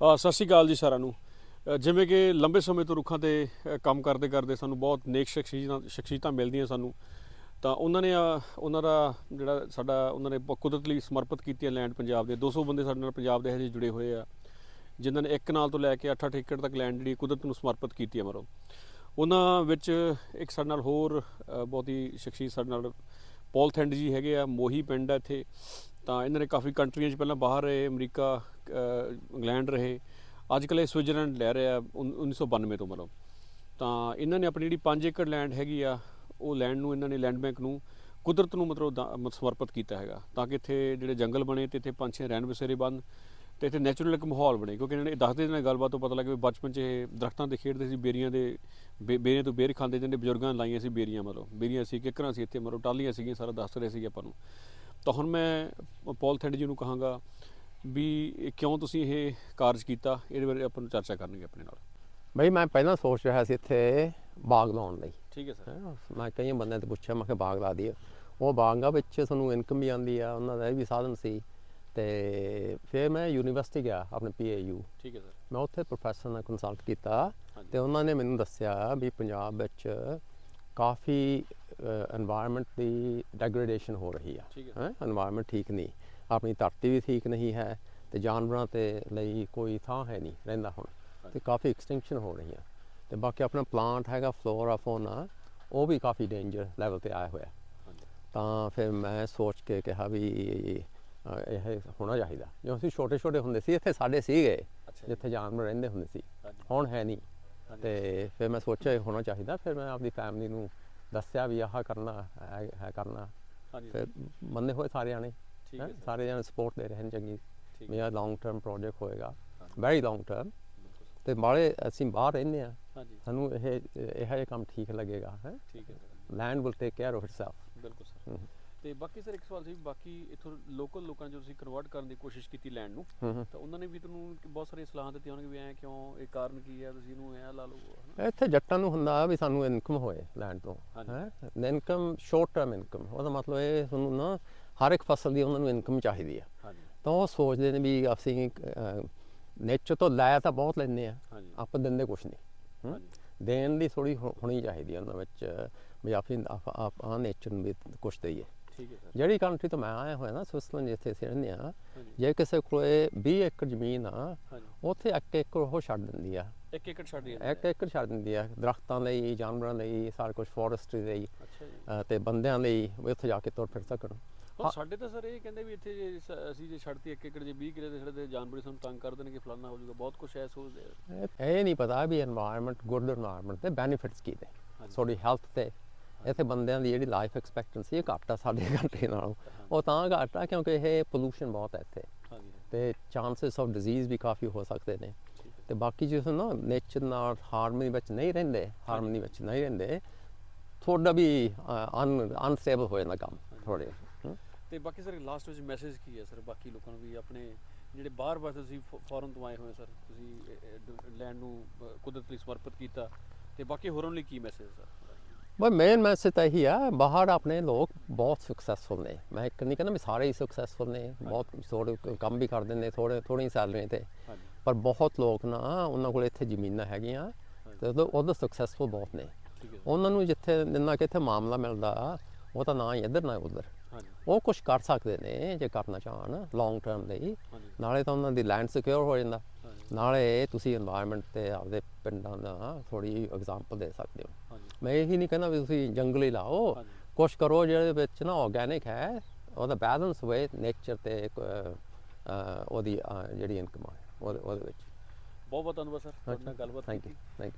ਸਤਿ ਸ਼੍ਰੀ ਅਕਾਲ ਜੀ ਸਾਰਿਆਂ ਨੂੰ। ਜਿਵੇਂ ਕਿ ਲੰਬੇ ਸਮੇਂ ਤੋਂ ਰੁੱਖਾਂ ਤੇ ਕੰਮ ਕਰਦੇ ਕਰਦੇ ਸਾਨੂੰ ਬਹੁਤ ਨੇਕ ਸ਼ਖਸੀਅਤਾਂ ਸ਼ਖਸੀਅਤਾਂ ਮਿਲਦੀਆਂ ਸਾਨੂੰ। ਤਾਂ ਉਹਨਾਂ ਨੇ ਉਹਨਾਂ ਦਾ ਜਿਹੜਾ ਸਾਡਾ ਉਹਨਾਂ ਨੇ ਕੁਦਰਤ ਲਈ ਸਮਰਪਿਤ ਕੀਤੀ ਹੈ ਲੈਂਡ ਪੰਜਾਬ ਦੇ। 200 ਬੰਦੇ ਸਾਡੇ ਨਾਲ ਪੰਜਾਬ ਦੇ ਹਜੇ ਜੁੜੇ ਹੋਏ ਆ ਜਿਨ੍ਹਾਂ ਨੇ ਇੱਕ ਨਾਲ ਤੋਂ ਲੈ ਕੇ 8-8 ਏਕੜ ਤੱਕ ਲੈਂਡ ਜਿਹੜੀ ਕੁਦਰਤ ਨੂੰ ਸਮਰਪਿਤ ਕੀਤੀ ਹੈ ਮਰੋ। ਉਹਨਾਂ ਵਿੱਚ ਇੱਕ ਸਾਡੇ ਨਾਲ ਹੋਰ ਅ, ਬਹੁਤ ਹੀ ਸ਼ਖਸੀਅਤ ਸਾਡੇ ਨਾਲ ਪੌਲ ਥੈਂਡ ਜੀ ਹੈਗੇ ਆ ਮੋਹੀ ਪਿੰਡ ਆ ਇੱਥੇ। ਤਾਂ ਇਹਨਾਂ ਨੇ ਕਾਫੀ ਕੰਟਰੀਆਂ 'ਚ ਪਹਿਲਾਂ ਬਾਹਰ ਰਹੇ, ਅਮਰੀਕਾ ਇੰਗਲੈਂਡ ਰਹੇ। ਅੱਜ ਕੱਲ੍ਹ ਇਹ ਸਵਿਟਜ਼ਰਲੈਂਡ ਲੈ ਰਹੇ ਆ, ਉਨ- 1992 ਤੋਂ ਮਤਲਬ। ਤਾਂ ਇਹਨਾਂ ਨੇ ਆਪਣੀ ਜਿਹੜੀ 5 ਏਕੜ ਲੈਂਡ ਹੈਗੀ ਆ, ਉਹ ਲੈਂਡ ਨੂੰ ਇਹਨਾਂ ਨੇ ਲੈਂਡ ਬੈਂਕ ਨੂੰ ਕੁਦਰਤ ਨੂੰ ਮਤਲਬ ਸਮਰਪਿਤ ਕੀਤਾ ਹੈਗਾ। ਤਾਂ ਕਿ ਇੱਥੇ ਜਿਹੜੇ ਜੰਗਲ ਬਣੇ ਤੇ ਇੱਥੇ ਪੰਛੀ ਰਹਿਣ ਬਸੇਰੇ ਬਣ ਤੇ ਇੱਥੇ ਨੈਚੁਰਲ ਇੱਕ ਮਾਹੌਲ ਬਣੇ। ਕਿਉਂਕਿ ਇਹਨਾਂ ਨੇ ਦੱਸਦੇ ਨਾਲ ਗੱਲਬਾਤ ਤੋਂ ਪਤਾ ਲੱਗਿਆ ਵੀ ਬਚਪਨ 'ਚ ਇਹ ਦਰਖਤਾਂ ਤੇ ਖੇਡਦੇ ਸੀ, ਬੇਰੀਆਂ ਦੇ, ਬੇ- ਬੇਰੀਆਂ ਤੋਂ ਬੇਰ ਖਾਂਦੇ ਜਾਂਦੇ ਬਜ਼ੁਰਗਾਂ ਨੇ ਲਾਈਆਂ ਸੀ ਬੇਰੀਆਂ ਮਤਲਬ। ਬੇਰੀਆਂ ਸੀ, ਕਿਕਰਾਂ ਸੀ ਇੱਥੇ ਮਤਲਬ ਟਾਲੀਆਂ ਸੀਗੀਆਂ, ਸਾਰਾ ਦੱਸ ਰਹੇ ਸੀ ਆਪਾਂ ਨੂੰ। ਤਾਂ ਹੁਣ ਮੈਂ ਪੌਲ ਥੈਂਡ ਜੀ ਨੂੰ ਕਹਾਂਗਾ ਵੀ ਕਿਉਂ ਤੁਸੀਂ ਇਹ ਕਾਰਜ ਕੀਤਾ? ਇਹਦੇ ਬਾਰੇ ਆਪਾਂ ਨੂੰ ਚਰਚਾ ਕਰਨਗੇ ਆਪਣੇ ਨਾਲ। ਬਈ ਮੈਂ ਪਹਿਲਾਂ ਸੋਚ ਰਿਹਾ ਸੀ ਇੱਥੇ ਬਾਗ ਲਾਉਣ ਲਈ। ਠੀਕ ਹੈ ਸਰ। ਹੈਂ। ਮੈਂ ਕਈ ਬੰਦਿਆਂ ਤੋਂ ਪੁੱਛਿਆ ਮੈਂ ਕਿਹਾ ਬਾਗ ਲਾ ਦਈਏ। ਉਹ ਬਾਗਾਂ ਵਿੱਚ ਤੁਹਾਨੂੰ ਇਨਕਮ ਵੀ ਆਉਂਦੀ ਆ ਉਹਨਾਂ ਦਾ ਇਹ ਵੀ ਸਾਧਨ ਸੀ। ਤੇ ਫਿਰ ਮੈਂ ਯੂਨੀਵਰਸਿਟੀ ਗਿਆ ਆਪਣੇ ਪੀਏਯੂ ਠੀਕ ਹੈ ਸਰ। ਮੈਂ ਉੱਥੇ ਪ੍ਰੋਫੈਸਰ ਨਾਲ ਕੰਸਲਟ ਕੀਤਾ। ਤੇ ਉਹਨਾਂ ਨੇ ਮੈਨੂੰ ਦੱਸਿਆ ਵੀ ਪੰਜਾਬ ਵਿੱਚ ਕਾਫੀ এনवायरमेंट ਦੀ ਡੈਗਰੇਡੇਸ਼ਨ ਹੋ ਰਹੀ ਆ। ਹੈ। এনवायरमेंट ਠੀਕ ਨਹੀਂ। ਆਪਣੀ ਧਰਤੀ ਵੀ ਠੀਕ ਨਹੀਂ ਹੈ ਤੇ ਜਾਨਵਰਾਂ ਤੇ ਲਈ ਕੋਈ ਥਾਂ ਹੈ ਨਹੀਂ ਰਹਿੰਦਾ ਹੁਣ। ਤੇ ਕਾਫੀ ਐਕਸਟਿੰਕਸ਼ਨ ਹੋ ਰਹੀ ਆ ਤੇ ਬਾਕੀ ਆਪਣਾ ਪਲਾਂਟ ਹੈਗਾ ਫਲੋਰਾ ਫੌਨਾ ਉਹ ਵੀ ਕਾਫੀ ਡੇਂਜਰ ਲੈਵਲ ਤੇ ਆਇਆ ਹੋਇਆ। ਤਾਂ ਫਿਰ ਮੈਂ ਸੋਚ ਕੇ ਕਿਹਾ ਵੀ ਇਹ ਹੋਣਾ ਚਾਹੀਦਾ। ਜਦੋਂ ਅਸੀਂ ਛੋਟੇ ਛੋਟੇ ਹੁੰਦੇ ਸੀ ਇੱਥੇ ਸਾਡੇ ਸੀਗੇ ਜਿੱਥੇ ਜਾਨਵਰ ਰਹਿੰਦੇ ਹੁੰਦੇ ਸੀ। ਹੁਣ ਹੈ ਨਹੀਂ। ਤੇ ਫਿਰ ਮੈਂ ਸੋਚਿਆ ਇਹ ਹੋਣਾ ਚਾਹੀਦਾ ਫਿਰ ਮੈਂ ਆਪਣੀ ਫੈਮਿਲੀ ਨੂੰ ਦੱਸਿਆ ਵੀ ਆਹ ਕਰਨਾ ਹੈ ਹੈ ਕਰਨਾ। ਹਾਂਜੀ ਫਿਰ ਮੰਨੇ ਹੋਏ ਸਾਰੇ ਜਾਣੇ ਠੀਕ ਹੈਂ, ਹੈ ਸਰ। ਸਾਰੇ ਜਾਣੇ ਸਪੋਰਟ ਦੇ ਰਹੇ ਨੇ ਚੰਗੀ। ਠੀਕ ਮੇਰਾ ਲੌਂਗ ਟਰਮ ਪ੍ਰੋਜੈਕਟ ਹੋਏਗਾ। ਹਾਂਜੀ। ਵੈਰੀ ਲੌਂਗ ਟਰਮ ਤੇ ਬਾਲੇ ਅਸੀਂ ਬਾਹਰ ਰਹਿੰਦੇ ਆ ਹਾਂਜੀ। ਸਾਨੂੰ ਇਹ ਇਹ ਜਿਹਾ ਕੰਮ ਠੀਕ ਲੱਗੇਗਾ ਹੈ? ਠੀਕ ਹੈ land will take care of itself ਬਿਲਕੁਲ ਸਰ। ਤੇ ਬਾਕੀ ਸਰ ਇੱਕ ਸਵਾਲ ਸੀ ਬਾਕੀ ਇਥੋਂ ਲੋਕਲ ਲੋਕਾਂ ਜੋ ਤੁਸੀਂ ਕਨਵਰਟ ਕਰਨ ਦੀ ਕੋਸ਼ਿਸ਼ ਕੀਤੀ ਲੈਂਡ ਨੂੰ ਹੂੰ ਹੂੰ। ਤਾਂ ਉਹਨਾਂ ਨੇ ਵੀ ਤੁਹਾਨੂੰ ਬਹੁਤ ਸਾਰੀ ਸਲਾਹਾਂ ਦਿੱਤੀਆਂ ਹੋਣਗੀਆਂ ਵੀ ਐ ਕਿਉਂ ਇਹ ਕਾਰਨ ਕੀ ਹੈ ਤੁਸੀਂ ਇਹਨੂੰ ਐ ਲਾ ਲਓ ਇੱਥੇ ਜੱਟਾਂ ਨੂੰ ਹੁੰਦਾ ਵੀ ਸਾਨੂੰ ਇਨਕਮ ਹੋਏ ਲੈਂਡ ਤੋਂ। ਹੈ? ਇਨਕਮ ਸ਼ਾਰਟ ਟਰਮ ਇਨਕਮ ਉਹਦਾ ਮਤਲਬ ਇਹ ਤੁਹਾਨੂੰ ਨਾ ਹਰ ਇੱਕ ਫਸਲ ਦੀ ਉਹਨਾਂ ਨੂੰ ਇਨਕਮ ਚਾਹੀਦੀ ਆ। ਹਾਂਜੀ। ਤਾਂ ਉਹ ਸੋਚਦੇ ਨੇ ਵੀ ਅਸੀਂ ਨੇਚਰ ਤੋਂ ਲੈ ਤਾਂ ਬਹੁਤ ਲੈਂਦੇ ਆ ਆਪਾਂ ਦਿੰਦੇ ਕੁਛ ਨਹੀਂ ਹੂੰ? ਦੇਣ ਦੀ ਥੋੜੀ ਹੋਣੀ ਚਾਹੀਦੀ ਉਹਨਾਂ ਵਿੱਚ ਵੀ ਆਪੀ ਆਪਾਂ ਨੇਚਰ ਨੂੰ ਵੀ ਕੁਛ ਦਈਏ। ਹੈ ਜਿਹੜੀ ਕੰਟਰੀ ਤੋਂ ਮੈਂ ਆਇਆ ਹੋਇਆ ਨਾ ਸਵਿਟਜ਼ਰਲੈਂਡ ਜਿੱਥੇ ਅਸੀਂ ਰਹਿੰਦੇ ਆ ਜੇ ਕਿਸੇ ਕੋਲੇ 20 ਏਕੜ ਜ਼ਮੀਨ ਆ ਉੱਥੇ 1 ਏਕੜ ਉਹ ਛੱਡ ਦਿੰਦੀ ਆ। 1 ਏਕੜ ਛੱਡ ਦਿੰਦੀ ਆ। 1 ਏਕੜ ਛੱਡ ਦਿੰਦੀ ਆ ਦਰਖਤਾਂ ਲਈ ਜਾਨਵਰਾਂ ਲਈ ਸਾਰਾ ਕੁਝ ਫੋਰੈਸਟਰੀ ਲਈ ਤੇ ਬੰਦਿਆਂ ਲਈ ਉੱਥੇ ਜਾ ਕੇ ਤੁਰ ਫਿਰ ਸਕਣ। ਹਾਂ। ਸਾਡੇ ਤਾਂ ਸਰ ਇਹ ਕਹਿੰਦੇ ਵੀ ਇੱਥੇ ਜੇ ਅਸੀਂ ਜੇ ਛੱਡਤੀ 1 ਏਕੜ ਜੇ 20 ਕਿਲੇ ਦੇ ਛੱਡਦੇ ਜਾਨਵਰ ਸਾਨੂੰ ਤੰਗ ਕਰ ਦੇਣਗੇ ਫਲਾਨਾ ਹੋ ਜਾਊਗਾ ਬਹੁਤ ਕੁਝ ਐ ਸੋਚਦੇ ਇਹ ਨਹੀਂ ਪਤਾ ਵੀ এনवायरमेंट ਗੁੱਡ এনवायरमेंट ਤੇ ਬੈਨੀਫਿਟਸ ਕੀ ਨੇ। ਤੁਹਾਡੀ ਹੈਲਥ ਤੇ ਇੱਥੇ ਬੰਦਿਆਂ ਦੀ ਜਿਹੜੀ ਲਾਈਫ ਐਕਸਪੈਕਟੈਂਸੀ ਘੱਟ ਆ ਸਾਡੇ ਕੰਟਰੀ ਨਾਲੋਂ। ਉਹ ਤਾਂ ਘੱਟ ਆ ਕਿਉਂਕਿ ਇਹ ਪੋਲੂਸ਼ਨ ਬਹੁਤ ਹੈ ਇੱਥੇ। ਤੇ ਚਾਂਸਸ ਆਫ ਡਿਜ਼ੀਜ਼ ਵੀ ਕਾਫੀ ਹੋ ਸਕਦੇ ਨੇ। ਤੇ ਬਾਕੀ ਜਿਸ ਨਾ ਨੇਚਰ ਨਾਲ ਹਾਰਮਨੀ ਵਿੱਚ ਨਹੀਂ ਰਹਿੰਦੇ ਹਾਰਮਨੀ ਵਿੱਚ ਨਹੀਂ ਰਹਿੰਦੇ ਥੋੜਾ ਵੀ ਅਨ ਅਨਸਟੇਬਲ ਹੋ ਜਾਂਦਾ ਕੰਮ ਥੋੜੇ ਤੇ ਬਾਕੀ ਸਰ ਲਾਸਟ ਵਿੱਚ ਮੈਸੇਜ ਕੀ ਹੈ ਸਰ ਬਾਕੀ ਲੋਕਾਂ ਨੂੰ ਵੀ ਆਪਣੇ ਜਿਹੜੇ ਬਾਹਰ ਬਾਹਰ ਤੁਸੀਂ ਫੋਰਨ ਤੋਂ ਆਏ ਹੋਏ ਸਰ ਤੁਸੀਂ ਲੈਂਡ ਨੂੰ ਕੁਦਰਤ ਲਈ ਸਮਰਪਿਤ ਕੀਤਾ। ਤੇ ਬਾਕੀ ਹੋਰਾਂ ਲਈ ਕੀ ਮੈਸੇਜ ਸਰ? ਬਈ ਮੇਨ ਮੈਸੇਜ ਤਾਂ ਇਹੀ ਆ ਬਾਹਰ ਆਪਣੇ ਲੋਕ ਬਹੁਤ ਸਕਸੈਸਫੁਲ ਨੇ ਮੈਂ ਇੱਕ ਨਹੀਂ ਕਹਿੰਦਾ ਵੀ ਸਾਰੇ ਹੀ ਸਕਸੈਸਫੁਲ ਨੇ ਬਹੁਤ ਥੋੜੇ ਕੰਮ ਵੀ ਕਰਦੇ ਨੇ ਥੋੜੇ ਥੋੜੀ ਸੈਲਰੀ ਤੇ ਪਰ ਬਹੁਤ ਲੋਕ ਨਾ ਉਹਨਾਂ ਕੋਲ ਇੱਥੇ ਜ਼ਮੀਨਾਂ ਹੈਗੀਆਂ ਤੇ ਉਦੋਂ ਸਕਸੈਸਫੁਲ ਬਹੁਤ ਨੇ ਉਹਨਾਂ ਨੂੰ ਜਿੱਥੇ ਜਿੰਨਾ ਕਿ ਇੱਥੇ ਮਾਮਲਾ ਮਿਲਦਾ ਉਹ ਤਾਂ ਨਾ ਇੱਧਰ ਨਾ ਉੱਧਰ ਉਹ ਕੁਝ ਕਰ ਸਕਦੇ ਨੇ ਜੇ ਕਰਨਾ ਚਾਹਣ ਲੌਂਗ ਟਰਮ ਲਈ ਨਾਲੇ ਤਾਂ ਉਹਨਾਂ ਦੀ ਲੈਂਡ ਸਿਕਿਉਰ ਹੋ ਜਾਂਦਾ ਨਾਲੇ ਤੁਸੀਂ এনवायरमेंट ਤੇ ਆਪਦੇ ਪਿੰਡਾਂ ਦਾ ਥੋੜੀ ਐਗਜ਼ਾਮਪਲ ਦੇ ਸਕਦੇ ਹੋ। ਮੈਂ ਇਹੀ ਨਹੀਂ ਕਹਿੰਦਾ ਵੀ ਤੁਸੀਂ ਜੰਗਲੀ ਲਾਓ। ਕੁਛ ਕਰੋ ਜਿਹੜੇ ਵਿੱਚ ਨਾ ਆਰਗੈਨਿਕ ਹੈ ਉਹਦਾ ਬੈਲੈਂਸ ਹੋਏ ਨੇਚਰ ਤੇ ਉਹਦੀ ਜਿਹੜੀ ਇਨਕਮ ਹੈ ਉਹਦੇ ਵਿੱਚ। ਬਹੁਤ ਬਹੁਤ ਧੰਨਵਾਦ ਸਰ। ਤੁਹਾਡਾ ਗੱਲਬਾਤ ਥੈਂਕ ਯੂ ਥੈਂਕ ਯੂ